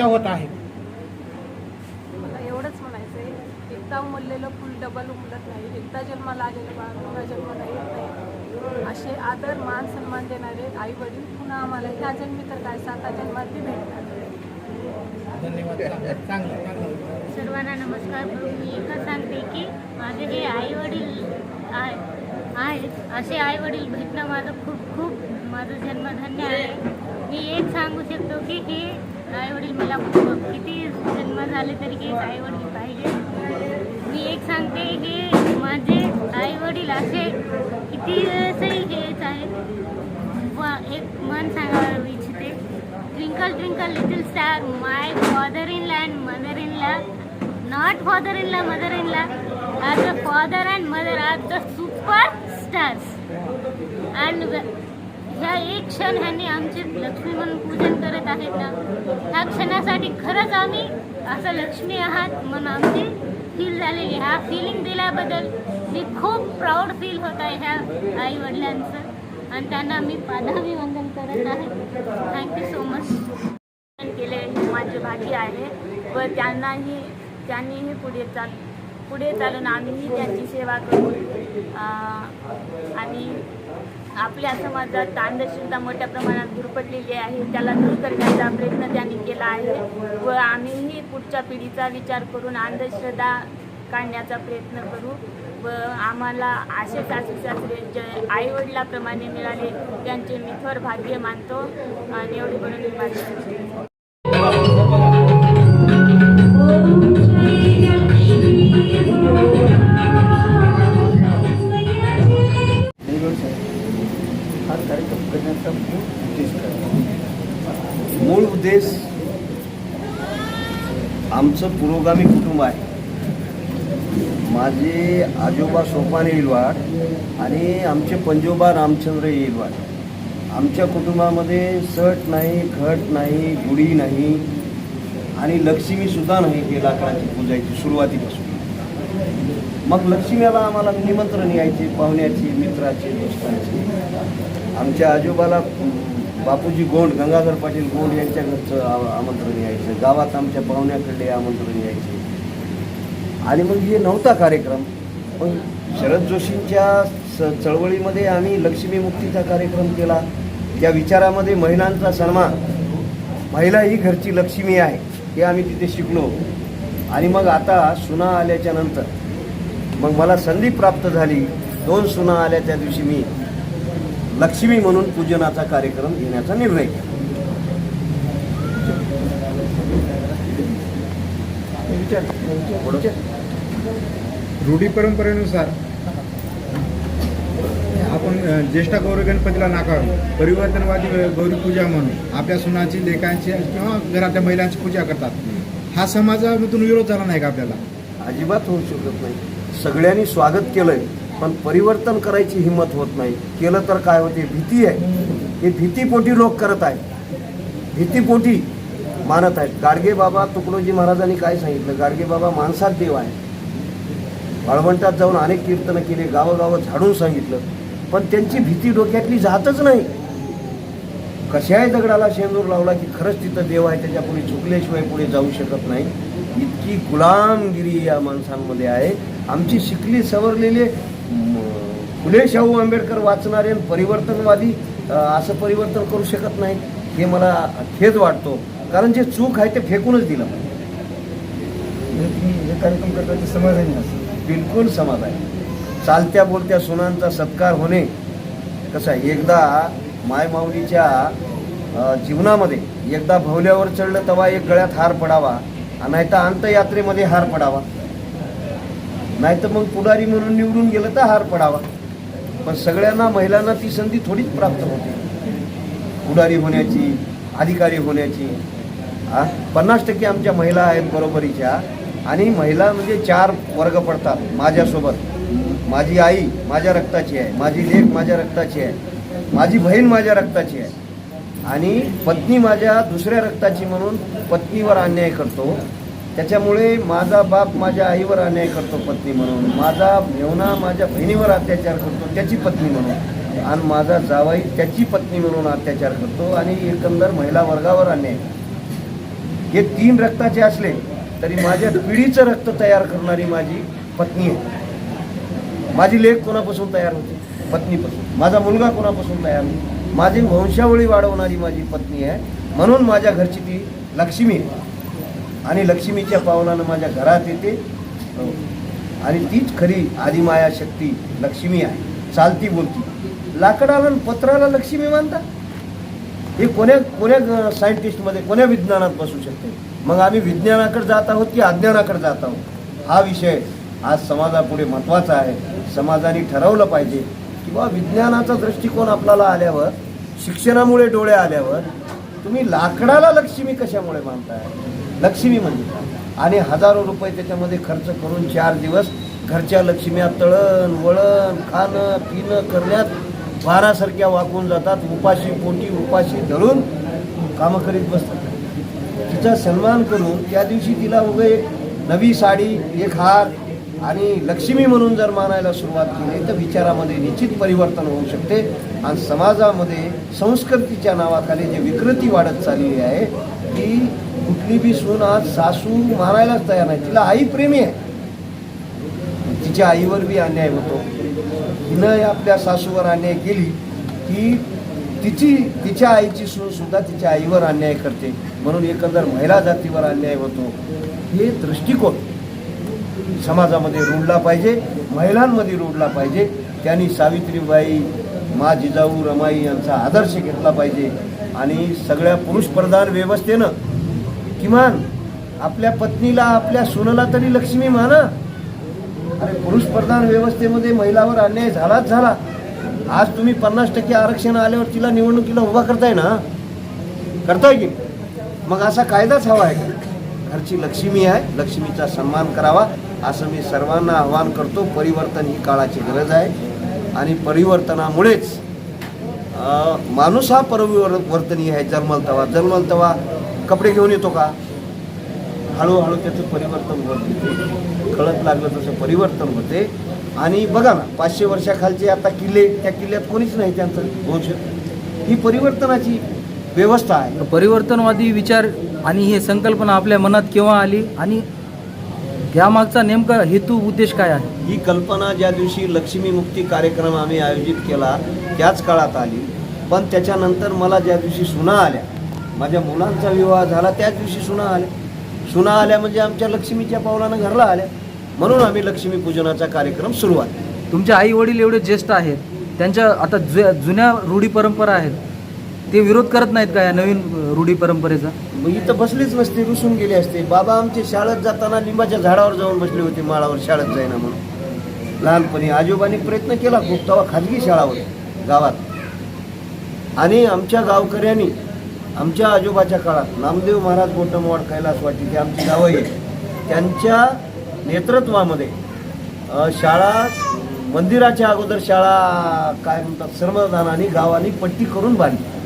पूजा होत आहे मला एवढंच म्हणायचं आहे एकदा उमललेलं फुल डबल उमलत नाही एकदा जन्माला आलेलं बाळ पुन्हा जन्माला येत नाही. असे आदर मान सन्मान देणारे आई वडील पुन्हा आम्हाला ह्या जन्मी तर काय साता जन्मात धन्यवाद. चांगलं सर्वांना नमस्कार मी एकच सांगते की माझे हे आई वडील आहे आहेत असे आई वडील भेटणं माझं खूप खूप माझं जन्मधन्य आहे. मी एक सांगू शकतो की हे आईवडील मला किती जन्म झाले तरी एक आई वडील पाहिजे. मी एक सांगते की माझे आईवडील असे किती असेही हेच आहेत. व एक मन सांगायला इच्छिते. Twinkle twinkle little star my father in law and mother in law not father in law mother in law as a father and mother are the super stars and ह्या एक क्षण ह्यांनी आमचे लक्ष्मी म्हणून पूजन करत आहेत ना ह्या क्षणासाठी खरंच आम्ही असं लक्ष्मी आहात म्हणून आमची फील झालेली ह्या फिलिंग दिल्याबद्दल मी खूप प्राऊड फील होत आहे ह्या आई वडिलांचं आणि त्यांना मी पादाभिवंदन करत आहे. थँक्यू सो मच केले माझे भाग्य आहे व त्यांनाही त्यांनीही पुढे चाल पुढे चालून आम्हीही त्यांची सेवा करू. आणि आपल्या समाजात अंधश्रद्धा मोठ्या प्रमाणात दुरपटलेली आहे. त्याला दूर करण्याचा प्रयत्न त्यांनी केला आहे. व आम्हीही पुढच्या पिढीचा विचार करून अंधश्रद्धा काढण्याचा प्रयत्न करू. व आम्हाला असे सासू सासरे जे आईवडिलाप्रमाणे मिळाले त्यांचे मी थोर भाग्य मानतो. आणि एवढी बनून मूळ उद्देश काय मूळ उद्देश आमचं पुरोगामी कुटुंब आहे. माझे आजोबा सोपान येलवाड आणि आमचे पंजोबा रामचंद्र येलवाड. आमच्या कुटुंबामध्ये सट नाही घट नाही गुढी नाही आणि लक्ष्मीसुद्धा नाही हे लाकडाची पूजायची सुरुवातीपासून. मग लक्ष्मीला आम्हाला निमंत्रण यायचे पाहुण्याची मित्राचे दोस्तांची. आमच्या आजोबाला बापूजी गोंड गंगाधर पाटील गोंड यांच्या घरचं आमंत्रण यायचं. गावात आमच्या पाहुण्याकडले आमंत्रण यायचे. आणि मग हे नव्हता कार्यक्रम. पण शरद जोशींच्या स चळवळीमध्ये आम्ही लक्ष्मीमुक्तीचा कार्यक्रम केला. त्या विचारामध्ये महिलांचा सन्मान. महिला ही घरची लक्ष्मी आहे हे आम्ही तिथे शिकलो. आणि मग आता सुना आल्याच्यानंतर मग मला संधी प्राप्त झाली. दोन सुना आल्या त्या दिवशी मी लक्ष्मी म्हणून पूजनाचा कार्यक्रम घेण्याचा निर्णय केला रूढी परंपरेनुसार आपण ज्येष्ठ गौरी गणपतीला नाकारून परिवर्तनवादी गौरी पूजा म्हणून आपल्या सुनाची लेकांची किंवा घरातल्या महिलांची पूजा करतात. हा समाजामधून विरोध झाला नाही का आपल्याला? अजिबात होऊ शकत नाही. सगळ्यांनी स्वागत केलंय पण परिवर्तन करायची हिंमत होत नाही. केलं तर काय होते? भीती आहे. हे भीतीपोटी लोक करत आहेत. भीतीपोटी मानत आहेत. गाडगे बाबा तुकडोजी महाराजांनी काय सांगितलं? गाडगे बाबा माणसात देव आहे वाळवंटात जाऊन अनेक कीर्तनं केले गावोगावं झाडून सांगितलं. पण त्यांची भीती डोक्यातली जातच नाही. कशाही दगडाला शेंदूर लावला की खरंच तिथं देव आहे त्याच्या पुढे झुकल्याशिवाय पुढे जाऊ शकत नाही. इतकी गुलामगिरी या माणसांमध्ये आहे. आमची शिकली सवरलेले फुले शाहू आंबेडकर वाचणारे आणि परिवर्तनवादी असं परिवर्तन करू शकत नाही हे मला खेद वाटतो. कारण जे चूक आहे ते फेकूनच दिलं. हे कार्यक्रम करताना समाधानी असं बिलकुल समाज आहे चालत्या बोलत्या सुनांचा सत्कार होणे कसं एकदा मायमाऊलीच्या जीवनामध्ये एकदा भवल्यावर चढलं तेव्हा एक गळ्यात हार पडावा नाही तर अंतयात्रेमध्ये हार पडावा. नाही तर मग पुढारी म्हणून निवडून गेलं तर हार पडावा. पण सगळ्यांना महिलांना ती संधी थोडीच प्राप्त होते. पुढारी होण्याची अधिकारी होण्याची. पन्नास टक्के आमच्या महिला आहेत बरोबरीच्या आणि महिला म्हणजे चार वर्ग पडतात माझ्यासोबत. माझी आई माझ्या रक्ताची आहे माझी लेख माझ्या रक्ताची आहे. माझी बहीण माझ्या रक्ताची आहे. आणि पत्नी माझ्या दुसऱ्या रक्ताची म्हणून पत्नीवर अन्याय करतो. त्याच्यामुळे माझा बाप माझ्या आईवर अन्याय करतो पत्नी म्हणून. माझा मेवना माझ्या बहिणीवर अत्याचार करतो त्याची पत्नी म्हणून. आणि माझा जावाई त्याची पत्नी म्हणून अत्याचार करतो आणि एकंदर महिला वर्गावर अन्याय. हे तीन रक्ताचे असले तरी माझ्या पिढीचं रक्त तयार करणारी माझी पत्नी आहे. माझी लेख कोणापासून तयार होते? पत्नीपासून. माझा मुलगा कोणापासून नाही आम्ही. माझी वंशावळी वाढवणारी माझी पत्नी आहे. म्हणून माझ्या घरची ती लक्ष्मी आहे. आणि लक्ष्मीच्या पावलानं माझ्या घरात येते. हो. आणि तीच खरी आदिमाया शक्ती लक्ष्मी आहे. चालती बोलती. लाकडाला पत्राला लक्ष्मी मानता हे कोण्या कोण्या सायंटिस्टमध्ये कोण्या विज्ञानात बसू शकते? मग आम्ही विज्ञानाकडे जात आहोत की अज्ञानाकडे जात आहोत? हा विषय आज समाजापुढे महत्त्वाचा आहे. समाजाने ठरवलं पाहिजे. किंवा विज्ञानाचा दृष्टिकोन आपल्याला आल्यावर शिक्षणामुळे डोळे आल्यावर तुम्ही लाकडाला लक्ष्मी कशामुळे मानताय? लक्ष्मी म्हणजे आणि हजारो रुपये त्याच्यामध्ये खर्च करून चार दिवस घरच्या लक्ष्म्या तळण वळण खाणं पिणं करण्यात वारासारख्या वाकून जातात. उपाशी पोटी उपाशी धरून कामं करीत बसतात. तिचा सन्मान करून त्या दिवशी तिला उभे एक नवी साडी एक हार आणि लक्ष्मी म्हणून जर मानायला सुरुवात केली तर विचारामध्ये निश्चित परिवर्तन होऊ शकते. आणि समाजामध्ये संस्कृतीच्या नावाखाली जे विकृती वाढत चाललेली आहे ती कुठली बी सून आज सासू मारायलाच तयार नाही. तिला आई प्रेमी आहे. तिच्या आईवर बी अन्याय होतो. हिनं आपल्या सासूवर अन्याय केली की तिची तिच्या आईची सून सुद्धा तिच्या आईवर अन्याय करते. म्हणून एकंदर महिला जातीवर अन्याय होतो. हे दृष्टिकोन. समाजामध्ये रुळला पाहिजे महिलांमध्ये रुळला पाहिजे. त्यांनी सावित्रीबाई मा जिजाऊ रमाई यांचा आदर्श घेतला पाहिजे. आणि सगळ्या पुरुषप्रधान व्यवस्थेनं किमान आपल्या पत्नीला आपल्या सुनला तरी लक्ष्मी माना. अरे पुरुषप्रधान व्यवस्थेमध्ये महिलावर अन्याय झालाच झाला. आज तुम्ही पन्नास टक्के आरक्षण आल्यावर तिला निवडणुकीला उभा करताय ना? करताय की? मग असा कायदाच हवा आहे का? घरची लक्ष्मी आहे लक्ष्मीचा सन्मान करावा. असं मी सर्वांना आवाहन करतो. परिवर्तन ही काळाची गरज आहे. आणि परिवर्तनामुळेच माणूस हा परिवर्तनीय आहे. जन्मल तवा. जन्मल तवा कपडे घेऊन येतो का? हळूहळू त्याचं परिवर्तन होत. कळत लागलं तसं परिवर्तन होते. आणि बघा ना पाचशे वर्षाखालचे आता किल्ले त्या किल्ल्यात कोणीच नाही त्यांचं. वंश ही परिवर्तनाची व्यवस्था आहे. परिवर्तनवादी विचार आणि हे संकल्पना आपल्या मनात केव्हा आली? आणि यामागचा नेमका हेतू उद्देश काय आहे? ही कल्पना ज्या दिवशी लक्ष्मीमुक्ती कार्यक्रम आम्ही आयोजित केला त्याच काळात आली. पण त्याच्यानंतर मला ज्या दिवशी सुना आल्या माझ्या मुलांचा विवाह झाला त्याच दिवशी सुना आल्या. सुना आल्या म्हणजे आमच्या लक्ष्मीच्या पावलानं घरला आल्या. म्हणून आम्ही लक्ष्मीपूजनाचा कार्यक्रम सुरुवात केला. तुमचे आई वडील एवढे ज्येष्ठ आहेत त्यांच्या आता जु जुन्या रूढी परंपरा आहेत. ते विरोध करत नाहीत का या नवीन रूढी परंपरेचा? मग इथं बसलीच नसते रुसून गेली असते. बाबा आमचे शाळेत जाताना लिंबाच्या झाडावर जाऊन बसले होते माळावर शाळेत जाईना म्हणून. लहानपणी आजोबांनी प्रयत्न केला खूप तेव्हा खाजगी शाळा गावात. आणि आमच्या गावकऱ्यांनी आमच्या आजोबाच्या काळात नामदेव महाराज गोटमवाड कैलास वाटी जे आमची गावं आहेत त्यांच्या नेतृत्वामध्ये शाळा मंदिराच्या अगोदर शाळा काय म्हणतात श्रमदानाने गावाने पट्टी करून बांधली.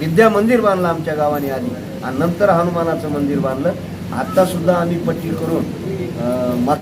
विद्या मंदिर बांधलं आमच्या गावाने आधी. आणि नंतर हनुमानाचं मंदिर बांधलं. आत्तासुद्धा आम्ही पट्टी करून मा